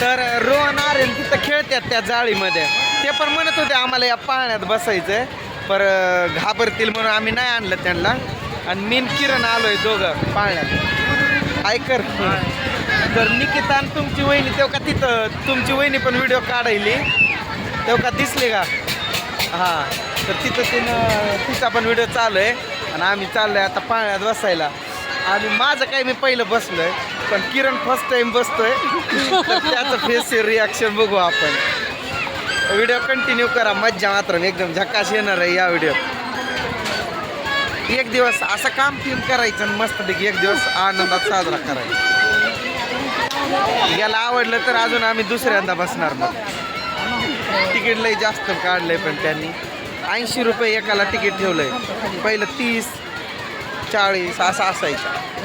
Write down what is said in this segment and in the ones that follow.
तर रोहन आर्यन तिथं खेळतात त्या जाळीमध्ये. ते पण म्हणत होते आम्हाला या पाळण्यात बसायचं पर घाबरतील म्हणून आम्ही नाही आणलं त्यांना. आणि मीन किरण आलोय दोघं पाळण्यात. ऐकर तर निकिता आणि तुमची वहिनी तेव्हा का तिथं तुमची वहिनी पण व्हिडिओ काढायली. तेव्हा का दिसले का? हां. तर तिथं तिनं तिचा पण व्हिडिओ चालू आहे. आणि आम्ही चाललो आहे आता पाळण्यात बसायला. आणि माझं काय मी पहिलं बसलो आहे पण किरण फर्स्ट टाइम बसतोय. तर त्याचं फेस रिॲक्शन बघू आपण. व्हिडिओ कंटिन्यू करा मज्जा मात्र एकदम झकाश येणार आहे या व्हिडिओ एक दिवस असं काम फिल्म करायचं आणि मस्तपैकी एक दिवस आनंदात साजरा करायचा. याला आवडलं तर अजून आम्ही दुसऱ्यांदा बसणार मग. तिकीट लय जास्त काढलंय पण त्यांनी. ऐंशी रुपये एकाला तिकीट ठेवलंय. पहिलं तीस चाळीस असं असायचं.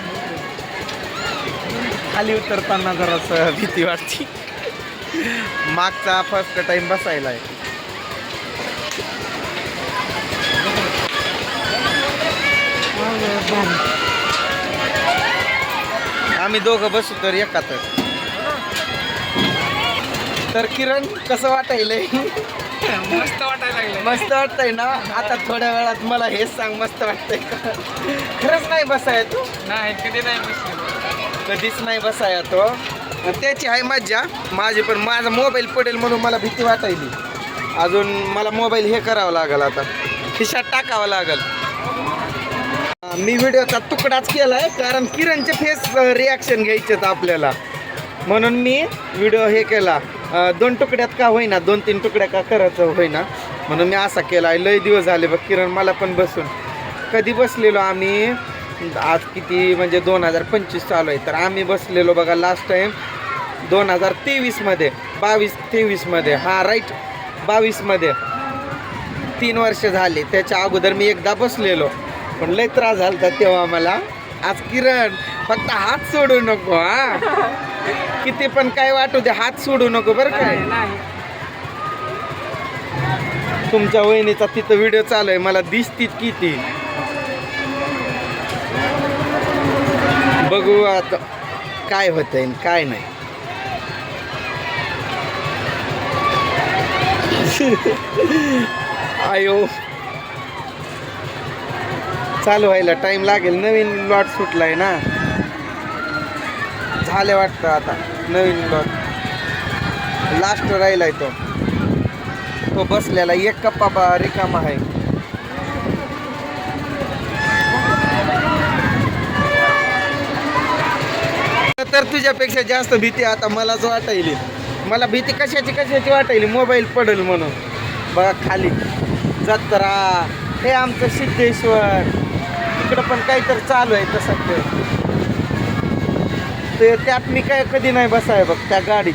खाली उतरताना जरासं भीती वाटते. मागचा फर्स्ट टाइम बसायला आहे आम्ही दोघं बसू तर एकात. तर किरण कसं वाटायलंय? मस्त वाटायला लागले मस्त वाटतंय ना? आता थोड्या वेळात मला हेच सांग मस्त वाटतंय खरंच नाही बसाय तू? नाही कधी नाही बसलो. कधीच नाही बसाया तो. त्याची आहे मज्जा. माझी पण माझा मोबाईल पडेल म्हणून मला भीती वाटायली. अजून मला मोबाईल हे करावं लागेल आता. खिशात टाकावं लागेल. मी व्हिडिओचा तुकडाच केलाय कारण किरणचे फेस रिॲक्शन घ्यायचेत आपल्याला. म्हणून मी व्हिडिओ हे केला. दोन तुकड्यात का होईना दोन तीन तुकड्या का करायचं होईना. म्हणून मी असा केला. आहे लय दिवस झाले बघ किरण मला पण बसून. कधी बसलेलो आम्ही? आज किती म्हणजे दोन हजार पंचवीस चालू आहे. तर आम्ही बसलेलो बघा लास्ट टाईम दोन हजार तेवीसमध्ये बावीस तेवीसमध्ये हां राईट बावीसमध्ये तीन वर्ष झाले. त्याच्या अगोदर मी एकदा बसलेलो. पण लय त्रास झाला तेव्हा मला. आज किरण फक्त हात सोडू नको हा. किती पण काय वाटू दे हात सोडू नको बरं काय तुमच्या वहिनीचा तिथं व्हिडिओ चालू आहे. मला दिसतीत किती. बघू आता काय होतंय आणि काय नाही. आयो. चालू व्हायला टाइम लागेल. नवीन लॉट सुटलाय ना. झाले वाटतं आता. नवीन लॉट लास्ट राहिलाय तो. तो बसलेला. एक कप्पा बा रिकामा आहे. तर तुझ्यापेक्षा जास्त भीती आता मलाच वाटायली. मला भीती कशाची कशाची वाटायली? मोबाईल पडेल म्हणून. बघा खाली. जत्रा. हे आमचं सिद्धेश्वर. इकडं पण काहीतरी चालू आहे तसं ते. ते त्यात मी काय कधी नाही बसाय बघ त्या गाडीत.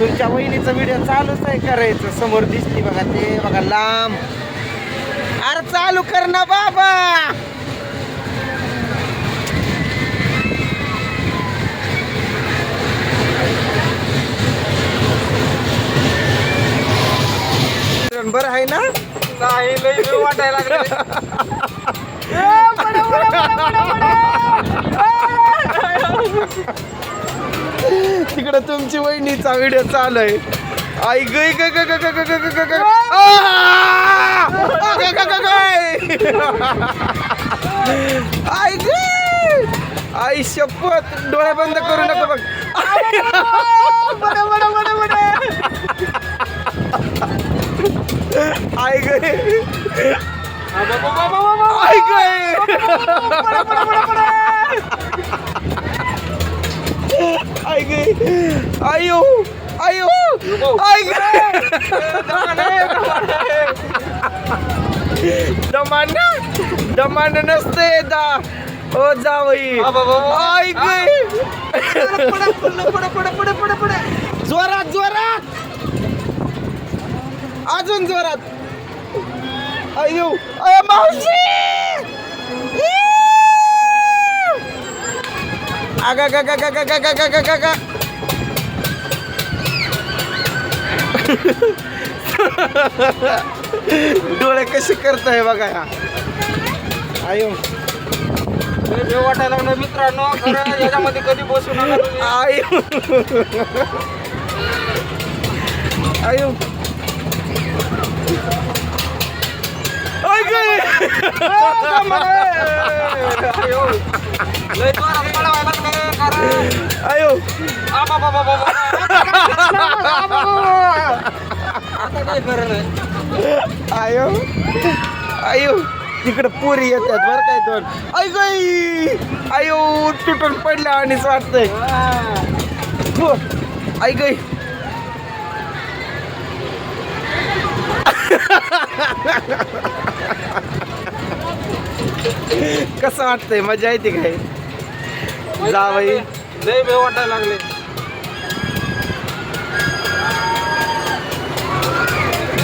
तुमच्या वहिनीचा व्हिडिओ चालूच आहे करायचं. समोर दिसती बघा ते. बघा लांब. अरे चालू कर ना बाबा! बरं आहे ना नाही लय वेळ वाटायला तिकडं तुमची वहिनीचा व्हिडिओ चालू आहे आई गई ग ग ग ग ग ग. आई आई शपथ डोळे बंद करू नको बघ आई. बडा, बडा, बडा, Ay, gay. Ay, gay. Para, para, para, para. Ay, gay. Ayaw. Ayaw. Ay, gay. Damana. Damana na steda. O, Zawi. Ah, Ay, gay. अजून जोरात. अयो अय मावशी! आगा गा गा गा गा गा गा गा गा गा डोळे कसे करताय बघा ह्या. आयो. वाटायला लागलं मित्रांनो खरं याच्यामध्ये कधी बसू नका तुम्ही. आयो. आयो. आय गं. अयो. लय जोरात तिकडे पोरी येतात बरं काय दोन आय आयो तुटून पडल्या आणि वाटतंय हो. आई गई कसं वाटतंय? मजा येते काय? जावई लय भेव वाटायला लागले.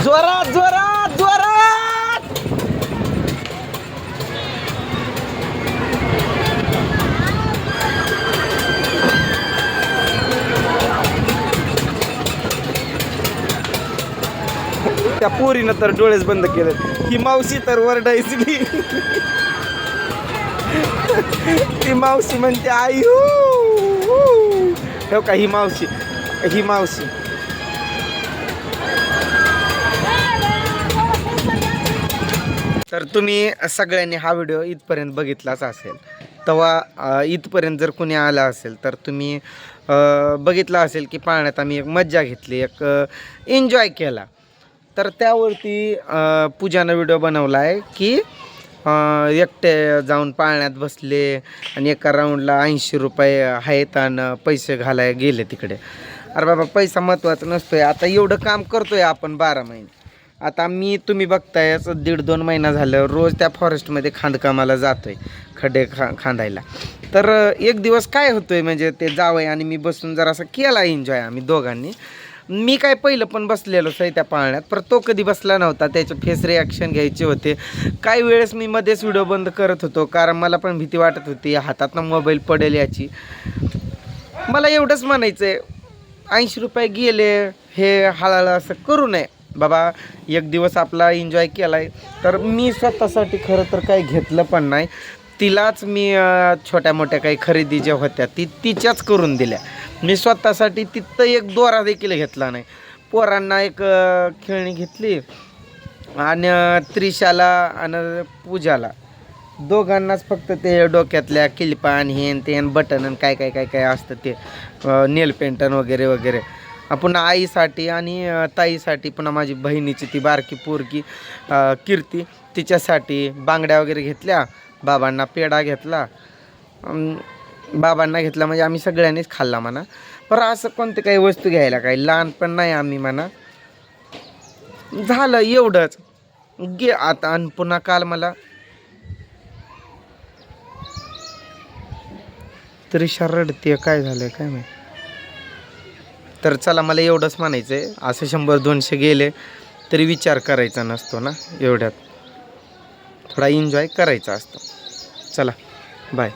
जोरात जोरात जोरात. त्या पोरीनं तर डोळेच बंद केले ही मावशी तर वरडायची. ती मावशी म्हणते आई हो का ही मावशी ही मावशी. तर तुम्ही सगळ्यांनी हा व्हिडिओ इथपर्यंत बघितलाच असेल. तेव्हा इथपर्यंत जर कुणी आला असेल तर तुम्ही बघितला बघितलं असेल की पाण्यात आम्ही एक मज्जा घेतली एक एन्जॉय केला. तर त्यावरती पूजानं व्हिडिओ बनवला आहे की एकटे जाऊन पाळण्यात बसले आणि एका राऊंडला ऐंशी रुपये आहेत आणि पैसे घालाय गेले तिकडे. अरे बाबा पैसा महत्त्वाचा नसतोय. आता एवढं काम करतोय आपण बारा महिने. आता मी तुम्ही बघताय असं दीड दोन महिना झालं रोज त्या फॉरेस्टमध्ये खांदकामाला जातोय खड्डे खा खांदायला. तर एक दिवस काय होतोय म्हणजे ते जावंय आणि मी बसून जरासा केला एन्जॉय आम्ही दोघांनी. मी काय पहिलं पण बसलेलोच आहे त्या पाळण्यात पर तो कधी बसला नव्हता. त्याचे फेस रिॲक्शन घ्यायचे होते. काही वेळेस मी मध्येच व्हिडिओ बंद करत होतो कारण मला पण भीती वाटत होती हातातनं मोबाईल पडेल याची. मला एवढंच म्हणायचं आहे ऐंशी रुपये गेले हे हळाहळ असं करू नये. बाबा एक दिवस आपला एन्जॉय केला आहे तर मी स्वतःसाठी खरं तर काही घेतलं पण नाही. तिलाच मी छोट्या मोठ्या काही खरेदी ज्या होत्या ती तिच्याच करून दिल्या. मी स्वतःसाठी तिथं एक दोरा देखील घेतला नाही. पोरांना एक खेळणी घेतली आणि त्रिशाला आणि पूजाला. दोघांनाच फक्त ते डोक्यातल्या किलपान हेन हे ते बटन आणि काय काय काय काय असतं ते नेल पेंटन वगैरे वगैरे. पुन्हा आईसाठी आणि ताईसाठी पुन्हा माझी बहिणीची ती बारकी पोरकी कीर्ती तिच्यासाठी बांगड्या वगैरे घेतल्या. बाबांना पेढा घेतला. बाबांना घेतला म्हणजे आम्ही सगळ्यांनीच खाल्ला म्हणा. पर असं कोणते काही वस्तू घ्यायला काही? लहानपण नाही आम्ही म्हणा. झालं एवढंच. गे आता आणि पुन्हा काल मला. तरी रडते काय झालंय काय माहिती? तर चला मला एवढंच म्हणायचं आहे असं शंभर दोनशे गेले तरी विचार करायचा नसतो ना एवढ्यात. थोडा एन्जॉय करायचा असतो. चला बाय